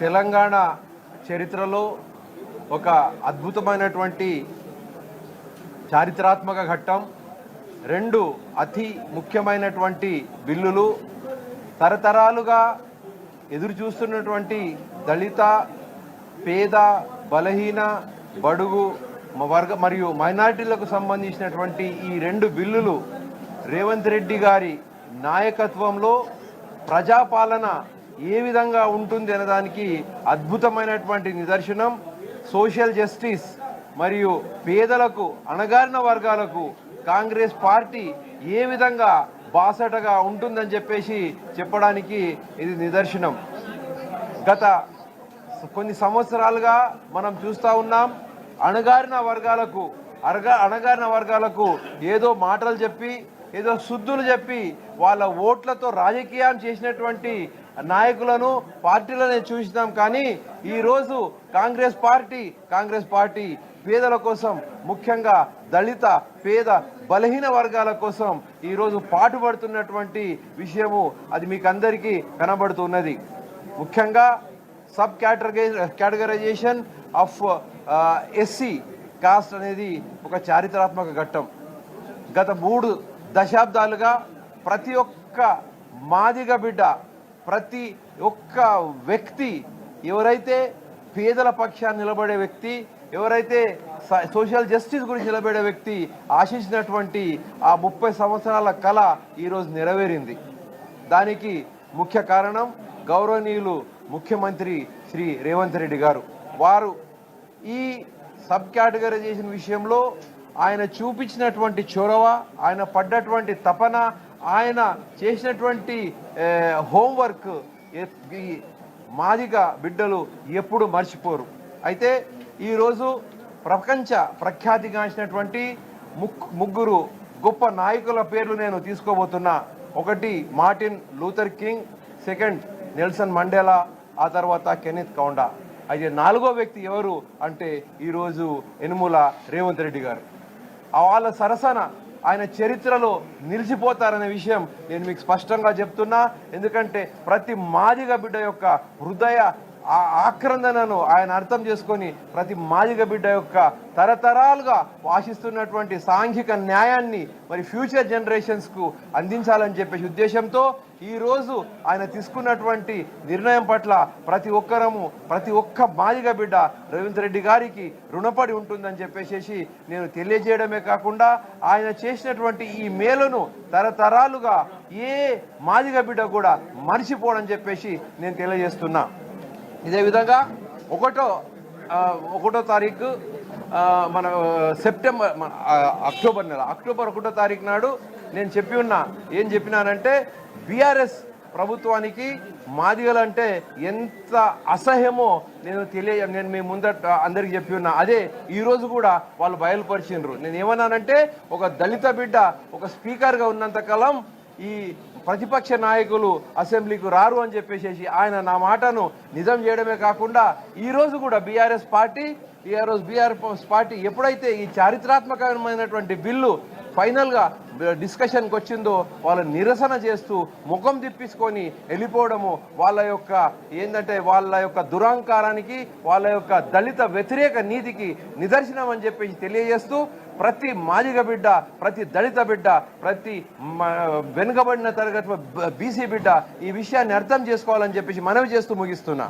తెలంగాణ చరిత్రలో ఒక అద్భుతమైనటువంటి చారిత్రాత్మక ఘట్టం రెండు అతి ముఖ్యమైనటువంటి బిల్లులు తరతరాలుగా ఎదురు చూస్తున్నటువంటి దళిత పేద బలహీన బడుగు వర్గ మరియు మైనారిటీలకు సంబంధించినటువంటి ఈ రెండు బిల్లులు రేవంత్ రెడ్డి గారి నాయకత్వంలో ప్రజాపాలన ఏ విధంగా ఉంటుంది అనేదానికి అద్భుతమైనటువంటి నిదర్శనం సోషల్ జస్టిస్ మరియు పేదలకు అణగారిన వర్గాలకు కాంగ్రెస్ పార్టీ ఏ విధంగా బాసటగా ఉంటుందని చెప్పేసి చెప్పడానికి ఇది నిదర్శనం. గత కొన్ని సంవత్సరాలుగా మనం చూస్తూ ఉన్నాం అణగారిన వర్గాలకు అరగా అణగారిన వర్గాలకు ఏదో మాటలు చెప్పి ఏదో శుద్ధులు చెప్పి వాళ్ళ ఓట్లతో రాజకీయం చేసినటువంటి నాయకులను పార్టీలను చూసినాం కానీ ఈరోజు కాంగ్రెస్ పార్టీ కాంగ్రెస్ పార్టీ పేదల కోసం ముఖ్యంగా దళిత పేద బలహీన వర్గాల కోసం ఈరోజు పాటుపడుతున్నటువంటి విషయము అది మీకు అందరికీ కనబడుతున్నది. ముఖ్యంగా sub category categorization of SC caste అనేది ఒక చారిత్రాత్మక ఘట్టం. గత మూడు దశాబ్దాలుగా ప్రతి ఒక్క మాదిగ బిడ్డ ప్రతి ఒక్క వ్యక్తి ఎవరైతే పేదల పక్షాన్ని నిలబడే వ్యక్తి ఎవరైతే స- సోషల్ జస్టిస్ గురించి నిలబడే వ్యక్తి ఆశించినటువంటి ఆ ముప్పై సంవత్సరాల కళ ఈరోజు నెరవేరింది. దానికి ముఖ్య కారణం గౌరవనీయులు ముఖ్యమంత్రి శ్రీ రేవంత్ రెడ్డి గారు. వారు ఈ సబ్ కేటగరైజేషన్ విషయంలో ఆయన చూపించినటువంటి చొరవ ఆయన పడ్డటువంటి తపన ఆయన చేసినటువంటి హోంవర్క్ మాదిగా ఈ బిడ్డలు ఎప్పుడు మర్చిపోరు. అయితే ఈరోజు ప్రపంచ ప్రఖ్యాతిగాంచినటువంటి ముక్ ముగ్గురు గొప్ప నాయకుల పేర్లు నేను తీసుకోబోతున్నా. ఒకటి Martin Luther King second Nelson Mandela ఆ తర్వాత కెనిత్ కౌండా. అయితే నాలుగో వ్యక్తి ఎవరు అంటే ఈరోజు ఎనుముల రేవంత్ రెడ్డి గారు. వాళ్ళ సరసన ఆయన చరిత్రలో నిలిచిపోతారనే విషయం నేను మీకు స్పష్టంగా చెప్తున్నా. ఎందుకంటే ప్రతి మాదిగ బిడ్డ యొక్క హృదయ ఆ ఆక్రందనను ఆయన అర్థం చేసుకొని ప్రతి మాదిగ బిడ్డ యొక్క తరతరాలుగా ఆశిస్తున్నటువంటి సాంఘిక న్యాయాన్ని మరి ఫ్యూచర్ జనరేషన్స్కు అందించాలని చెప్పేసి ఉద్దేశంతో ఈరోజు ఆయన తీసుకున్నటువంటి నిర్ణయం పట్ల ప్రతి ఒక్కరము ప్రతి ఒక్క మాదిగ బిడ్డ రవీంద్ర రెడ్డి గారికి రుణపడి ఉంటుందని చెప్పేసి నేను తెలియజేయడమే కాకుండా ఆయన చేసినటువంటి ఈ మేలును తరతరాలుగా ఏ మాదిగ బిడ్డ కూడా మర్చిపోవడం చెప్పేసి నేను తెలియజేస్తున్నా. ఇదే విధంగా ఒకటో ఒకటో తారీఖు మన సెప్టెంబర్ మన, అక్టోబర్ నెల. అక్టోబర్ ఒకటో తారీఖు నాడు నేను చెప్పి ఉన్నా. ఏం చెప్పినానంటే బీఆర్ఎస్ ప్రభుత్వానికి మాదిగలంటే ఎంత అసహ్యమో నేను తెలియ నేను మీ ముందట అందరికి చెప్పి ఉన్నా. అదే ఈరోజు కూడా వాళ్ళు బయలుపరిచిండ్రు. నేను ఏమన్నానంటే ఒక దళిత బిడ్డ ఒక స్పీకర్గా ఉన్నంత కాలం ఈ ప్రతిపక్ష నాయకులు అసెంబ్లీకి రారు అని చెప్పేసి ఆయన నా మాటను నిజం చేయడమే కాకుండా ఈరోజు కూడా బీఆర్ఎస్ పార్టీ ఈరోజు బీఆర్ఎస్ పార్టీ ఎప్పుడైతే ఈ చారిత్రాత్మకమైనటువంటి బిల్లు ఫైనల్గా డిస్కషన్కి వచ్చిందో వాళ్ళ నిరసన చేస్తూ ముఖం తిప్పించుకొని వెళ్ళిపోవడము వాళ్ళ యొక్క ఏంటంటే వాళ్ళ యొక్క దురహంకారానికి వాళ్ళ యొక్క దళిత వ్యతిరేక నీతికి నిదర్శనం అని చెప్పేసి తెలియజేస్తూ ప్రతి మాదిగ బిడ్డ ప్రతి దళిత బిడ్డ ప్రతి వెనుకబడిన తరగతి బీసీ బిడ్డ ఈ విషయాన్ని అర్థం చేసుకోవాలని చెప్పేసి మనవి చేస్తూ ముగిస్తున్నా.